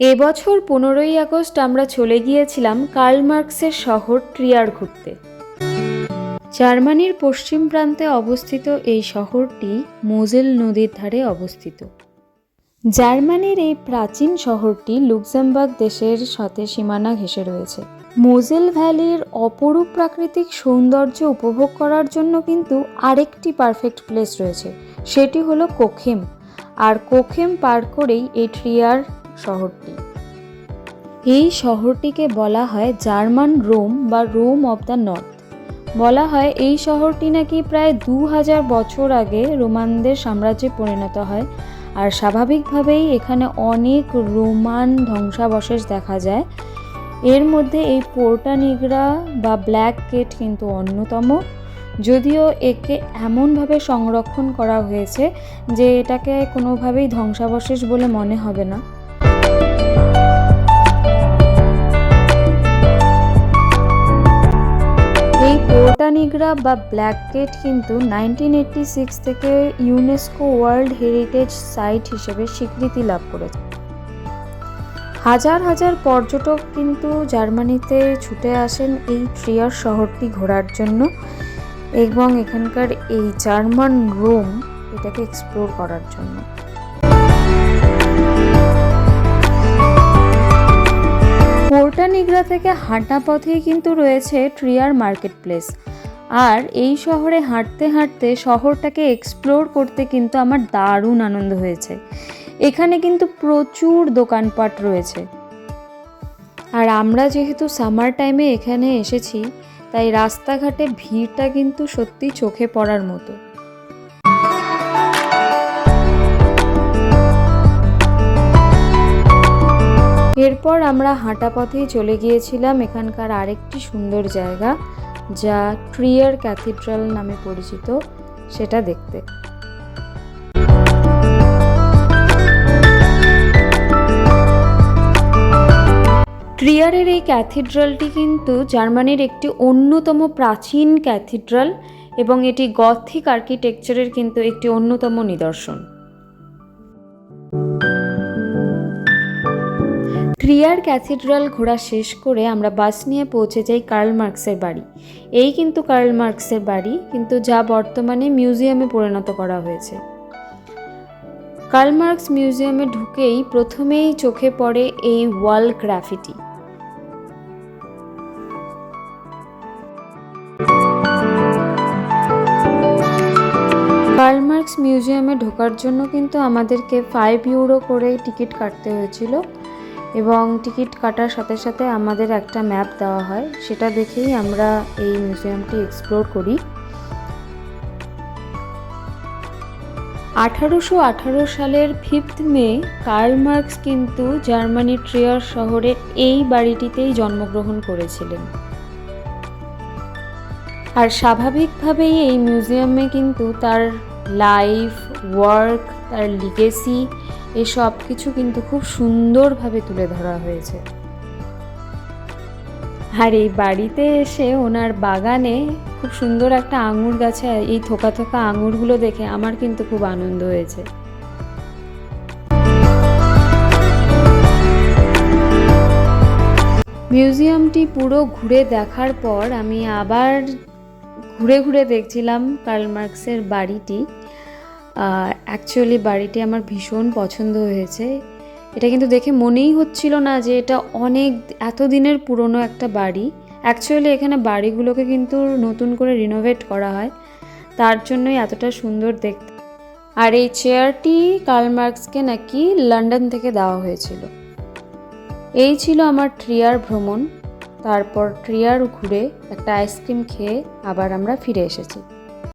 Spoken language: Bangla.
এবছর পনেরোই আগস্ট আমরা চলে গিয়েছিলাম কার্ল মার্কসের শহর ট্রিয়ার ঘুরতে। জার্মানির পশ্চিম প্রান্তে অবস্থিত এই শহরটি মোজেল নদীর ধারে অবস্থিত। জার্মানির এই প্রাচীন শহরটি লুক্সেমবার্গ দেশের সাথে সীমানা ঘেঁষে রয়েছে। মোজেল ভ্যালির অপরূপ প্রাকৃতিক সৌন্দর্য উপভোগ করার জন্য কিন্তু আরেকটি পারফেক্ট প্লেস রয়েছে, সেটি হলো কোখেম। আর কোখেম পার করেই এই ট্রিয়ার শহরটি। এই শহরটিকে বলা হয় জার্মান রোম বা রোম অব দ্য নর্থ। বলা হয় এই শহরটি নাকি প্রায় দু হাজার বছর আগে রোমানদের সাম্রাজ্যে পরিণত হয় আর স্বাভাবিকভাবেই এখানে অনেক রোমান ধ্বংসাবশেষ দেখা যায়। এর মধ্যে এই পোর্টা নিগরা বা ব্ল্যাক গেট কিন্তু অন্যতম। যদিও একে এমনভাবে সংরক্ষণ করা হয়েছে যে এটাকে কোনোভাবেই ধ্বংসাবশেষ বলে মনে হবে না। এই পোর্টা নিগরা বা ব্ল্যাক গেট কিন্তু নাইনটিন এইটটি সিক্স থেকে ইউনেস্কো ওয়ার্ল্ড হেরিটেজ সাইট হিসেবে স্বীকৃতি লাভ করেছে। হাজার হাজার পর্যটক কিন্তু জার্মানিতে ছুটে আসেন এই ট্রিয়ার শহরটি ঘোরার জন্য এবং এখানকার এই জার্মান রোম এটাকে এক্সপ্লোর করার জন্য। পোর্টা থেকে হাঁটা পথেই কিন্তু রয়েছে ট্রিয়ার মার্কেট প্লেস আর এই শহরে হাঁটতে হাঁটতে শহরটাকে এক্সপ্লোর করতে কিন্তু আমার দারুণ আনন্দ হয়েছে। এখানে কিন্তু প্রচুর দোকানপাট রয়েছে। আর আমরা যেহেতু সামার টাইমে এখানে এসেছি, তাই রাস্তাঘাটে ভিড়টা কিন্তু সত্যি চোখে পড়ার মতো। এরপর আমরা হাঁটা পথেই চলে গিয়েছিলাম। এখানকার আরেকটি সুন্দর জায়গা, যা ট্রিয়ার ক্যাথিড্রাল নামে পরিচিত, সেটা দেখতে। ট্রিয়ারের এই ক্যাথিড্রালটি কিন্তু জার্মানির একটি অন্যতম প্রাচীন ক্যাথিড্রাল এবং এটি গথিক আর্কিটেকচারের কিন্তু একটি অন্যতম নিদর্শন। ট্রিয়ার ক্যাথিড্রাল ঘোরা শেষ করে আমরা বাস নিয়ে পৌঁছে যাই কার্ল মার্কসের বাড়ি। এই কিন্তু কার্ল মার্কসের বাড়ি, কিন্তু যা বর্তমানে মিউজিয়ামে পরিণত করা হয়েছে। কার্ল মার্কস মিউজিয়ামে ঢুকেই প্রথমেই চোখে পড়ে এই ওয়াল গ্রাফিটি। কার্ল মার্কস মিউজিয়ামে ঢোকার জন্য কিন্তু আমাদেরকে ফাইভ ইউরো করে টিকিট কাটতে হয়েছিল। এবং টিকিট কাটার সাথে সাথে আমাদের একটা ম্যাপ দেওয়া হয়, সেটা দেখেই আমরা এই মিউজিয়ামটি এক্সপ্লোর করি। আঠারোশো আঠারো সালের ফিফথ মে, কার্ল মার্কস কিন্তু জার্মানির ট্রিয়ার শহরে এই বাড়িটিতেই জন্মগ্রহণ করেছিলেন। আর স্বাভাবিকভাবেই এই মিউজিয়ামে কিন্তু তার লাইফ ওয়ার্ক তার লিগেসি এসব কিছু কিন্তু খুব সুন্দরভাবে তুলে ধরা হয়েছে। আর এই বাড়িতে এসে ওনার বাগানে খুব সুন্দর একটা আঙুর গাছে, এই থোকা থোকা আঙুরগুলো দেখে আমার কিন্তু খুব আনন্দ হয়েছে। মিউজিয়ামটি পুরো ঘুরে দেখার পর আমি আবার ঘুরে ঘুরে দেখছিলাম কার্ল মার্কসের বাড়িটি। অ্যাকচুয়ালি বাড়িটি আমার ভীষণ পছন্দ হয়েছে। এটা কিন্তু দেখে মনেই হচ্ছিল না যে এটা অনেক, এতদিনের পুরনো একটা বাড়ি। অ্যাকচুয়ালি এখানে বাড়িগুলোকে কিন্তু নতুন করে রিনোভেট করা হয়। তার জন্যই এতটা সুন্দর দেখতে। আর এই চেয়ারটি কার্ল মার্কসকে নাকি লন্ডন থেকে দেওয়া হয়েছিল। এই ছিল আমার ট্রিয়ার ভ্রমণ। তারপর ট্রিয়ার ঘুরে একটা আইসক্রিম খেয়ে আবার আমরা ফিরে এসেছি।